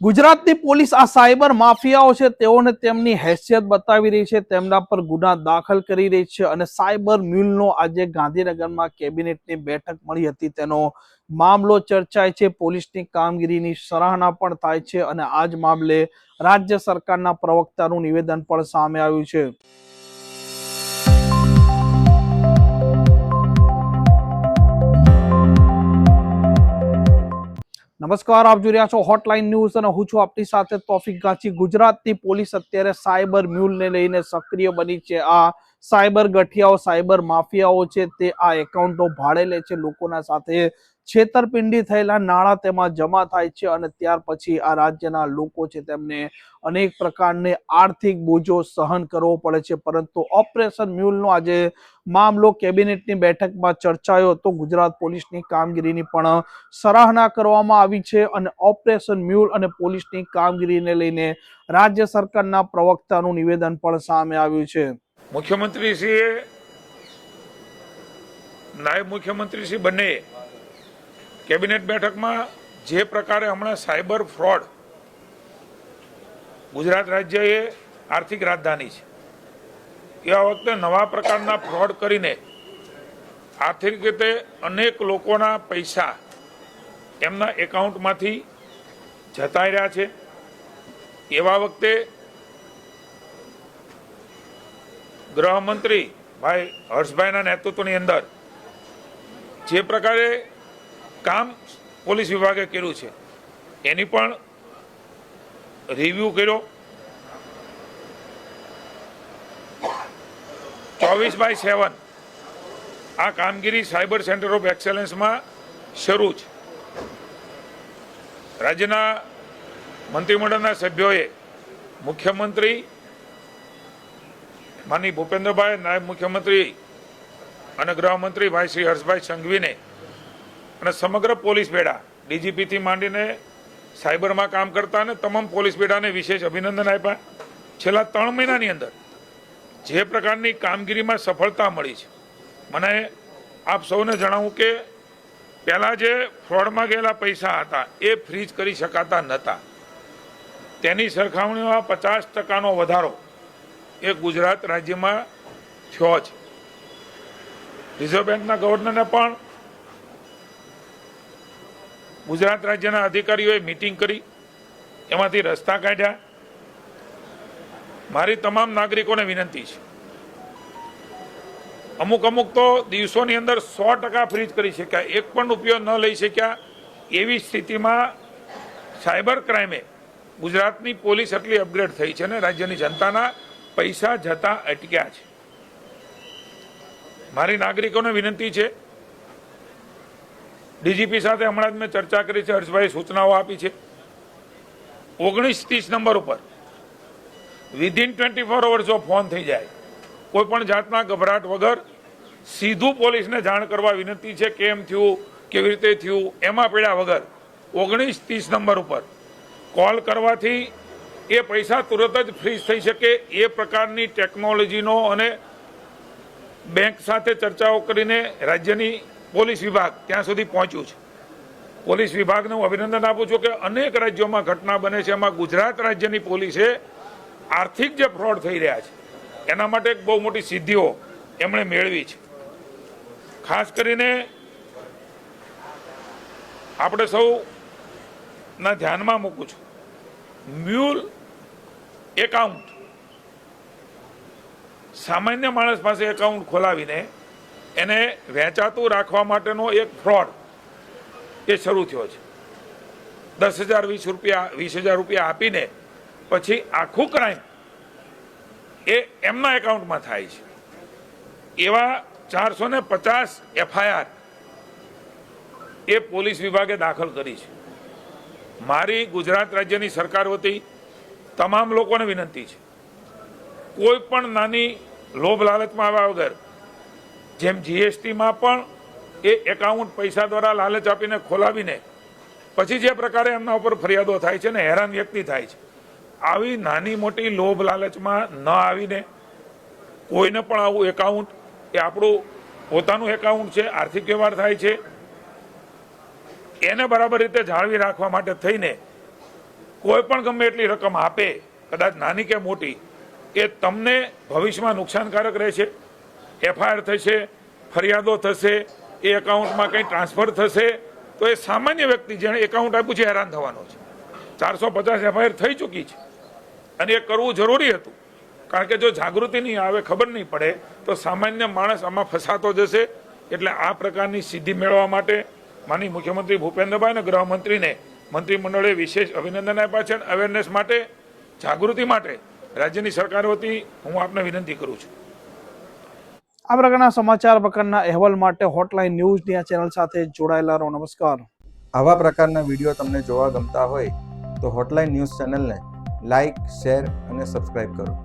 ગુજરાતની પોલીસ આ સાયબર માફિયાઓ છે, તેઓને તેમની હેસિયત બતાવી રહી છે, તેમના પર ગુના દાખલ કરી રહી છે અને સાયબર મ્યુલનો આજે ગાંધીનગરમાં કેબિનેટની બેઠક મળી હતી. તેનો મામલો ચર્ચાય છે, પોલીસની કામગીરીની સરાહના પણ થાય છે અને આ જ મામલે રાજ્ય સરકારના પ્રવક્તાનું નિવેદન પણ સામે આવ્યું છે. નમસ્કાર, આપ જોઈ રહ્યા છો હોટલાઇન ન્યૂઝ અને હું છું આપની સાથે તોફિક ગાંચી ગુજરાતની પોલીસ અત્યારે સાયબર મ્યુલને લઈને સક્રિય બની છે. આ સાયબર ગઠિયાઓ, સાયબર માફિયાઓ છે તે આ એકાઉન્ટો ભાડે લે છે. લોકોના સાથે છેતરપિંડી થયેલા નાણાં તેમાં જમા થાય છે અને ત્યાર પછી આ રાજ્યના લોકો છે તેમને અનેક પ્રકારને આર્થિક બોજો સહન કરવો પડે છે. પરંતુ ઓપરેશન મ્યુલનો આજે મામલો કેબિનેટની બેઠકમાં ચર્ચાયો હતો ગુજરાત પોલીસની કામગીરીની પણ સરાહના કરવામાં આવી છે અને ઓપરેશન મ્યુલ અને પોલીસની કામગીરીને લઈને રાજ્ય સરકારના પ્રવક્તાનું નિવેદન પણ સામે આવ્યું છે. મુખ્યમંત્રીશ્રીએ નાયબ મુખ્યમંત્રીશ્રી બંને કેબિનેટ બેઠકમાં જે પ્રકારે હમણાં સાયબર ફ્રોડ ગુજરાત રાજ્ય એ આર્થિક રાજધાની છે એવા વખતે નવા પ્રકારના ફ્રોડ કરીને આર્થિક રીતે અનેક લોકોના પૈસા એમના એકાઉન્ટમાંથી જતા રહ્યા છે. એવા વખતે ગૃહમંત્રી ભાઈ હર્ષભાઈના નેતૃત્વની અંદર જે પ્રકારે કામ પોલીસ વિભાગે કર્યું છે. એની પણ રિવ્યુ કર્યો. ચોવીસ બાય સેવન. આ કામગીરી સાયબર સેન્ટર ઓફ એક્સેલન્સમાં શરૂ છે. રાજ્યના મંત્રીમંડળના સભ્યોએ મુખ્યમંત્રી માની ભૂપેન્દ્રભાઈ નાયબ મુખ્યમંત્રી અને ગૃહમંત્રી ભાઈ શ્રી હર્ષભાઈ સંઘવીને અને સમગ્ર પોલીસ બેડા ડીજીપીથી માંડીને સાયબરમાં કામ કરતા અને તમામ પોલીસ બેડાને વિશેષ અભિનંદન આપ્યા. છેલ્લા ત્રણ મહિનાની અંદર જે પ્રકારની કામગીરીમાં સફળતા મળી છે, મને આપ સૌને જણાવું કે પહેલાં જે ફ્રોડમાં ગયેલા પૈસા હતા, એ ફ્રીજ કરી શકાતા નહોતા. તેની સરખામણીમાં પચાસ ટકાનો વધારો એ ગુજરાત રાજ્યમાં થયો છે. રિઝર્વ બેંકના ગવર્નરને પણ ગુજરાત રાજ્યના અધિકારીઓએ મિટિંગ કરી. એમાંથી રસ્તા કાઢ્યા. મારી તમામ નાગરિકોને વિનંતી છે. અમુક અમુક તો દિવસોની અંદર સો ટકા ફ્રીજ કરી શક્યા. એક પણ ઉપયોગ ન લઈ શક્યા. એવી સ્થિતિમાં સાયબર ક્રાઇમે ગુજરાતની પોલીસ એટલી અપગ્રેડ થઈ છે ને રાજ્યની જનતાના પૈસા જતા અટક્યા છે. મારી નાગરિકોને વિનંતી છે ડીજીપી સાથે હમણાં જ મેં ચર્ચા કરી છે હર્ષભાઈ સૂચનાઓ આપી છે. ઓગણીસ ત્રીસ નંબર ઉપર વિધિન ટ્વેન્ટી ફોર અવર્સ જો ફોન થઈ જાય, કોઈ પણ જાતના ગભરાટ વગર સીધું પોલીસને જાણ કરવા વિનંતી છે, કેમ થયું, કેવી રીતે થયું, એમાં પડ્યા વગર ઓગણીસ ત્રીસ નંબર ઉપર કોલ કરવાથી એ પૈસા તુરત જ ફ્રીઝ થઈ શકે એ પ્રકારની ટેકનોલોજીનો અને બેંક સાથે ચર્ચાઓ કરીને રાજ્યની પોલીસ વિભાગ ત્યાં સુધી પહોંચ્યું છે. પોલીસ વિભાગને હું અભિનંદન આપું છું કે અનેક રાજ્યોમાં ઘટના બને છે. એમાં ગુજરાત રાજ્યની પોલીસે આર્થિક જે ફ્રોડ થઈ રહ્યા છે, એના માટે એક બહુ મોટી સિદ્ધિઓ એમણે મેળવી છે. ખાસ કરીને આપણે સૌ ના ધ્યાનમાં મૂકું છું. Mule account. સામાન્ય માણસ પાસે એકાઉન્ટ ખોલાવીને એને વેચાતું રાખવા માટેનો એક ફ્રોડ એ શરૂ થયો છે. દસ હજાર, વીસ રૂપિયા, વીસ હજાર રૂપિયા આપીને પછી આખું ક્રાઇમ એ એમના એકાઉન્ટમાં થાય છે. એવા ચારસો ને પચાસ એફઆઈઆર એ પોલીસ વિભાગે દાખલ કરી છે. મારી ગુજરાત રાજ્યની સરકાર વતી તમામ લોકોને વિનંતી છે. કોઈ પણ નાની લોભ લાલચમાં આવ્યા વગર જેમ જીએસટીમાં પણ એ એકાઉન્ટ પૈસા દ્વારા લાલચ આપીને ખોલાવીને પછી જે પ્રકારે એમના ઉપર ફરિયાદો થાય છે ને હેરાન વ્યક્તિ થાય છે. આવી નાની મોટી લોભ લાલચમાં ન આવીને કોઈને પણ આવું એકાઉન્ટ એ આપણું પોતાનું એકાઉન્ટ છે, આર્થિક વ્યવહાર થાય છે, એને બરાબર રીતે જાળવી રાખવા માટે થઈને કોઈ પણ ગમે એટલી રકમ આપે, કદાચ નાની કે મોટી, એ તમને ભવિષ્યમાં નુકસાનકારક રહેશે. એફઆઈઆર થશે, ફરિયાદો થશે, એ એકાઉન્ટમાં કંઈ ટ્રાન્સફર થશે, તો એ સામાન્ય વ્યક્તિ જેણે એકાઉન્ટ આપ્યું છે હેરાન થવાનો છે. ચારસો પચાસ એફઆઈઆર થઈ ચૂકી છે. અને એ કરવું જરૂરી હતું. કારણ કે જો જાગૃતિ નહીં આવે, ખબર નહીં પડે, તો સામાન્ય માણસ આમાં ફસાતો જશે. એટલે આ પ્રકારની સિદ્ધિ મેળવવા માટે માની મુખ્યમંત્રી ભૂપેન્દ્રભાઈ અને ગૃહમંત્રીને મંત્રીમંડળે વિશેષ અભિનંદન આપ્યા છે અને અવેરનેસ માટે, જાગૃતિ માટે રાજ્યની સરકાર વતી હું આપને વિનંતી કરું છું. આ પ્રકારના સમાચાર પ્રકારના અહેવાલ માટે હોટલાઇન ન્યૂઝની આ ચેનલ સાથે જોડાયેલા રહો. નમસ્કાર. આવા પ્રકારના વીડિયો તમને જોવા ગમતા હોય તો હોટલાઇન ન્યૂઝ ચેનલને લાઇક શેર અને સબસ્ક્રાઇબ કરો.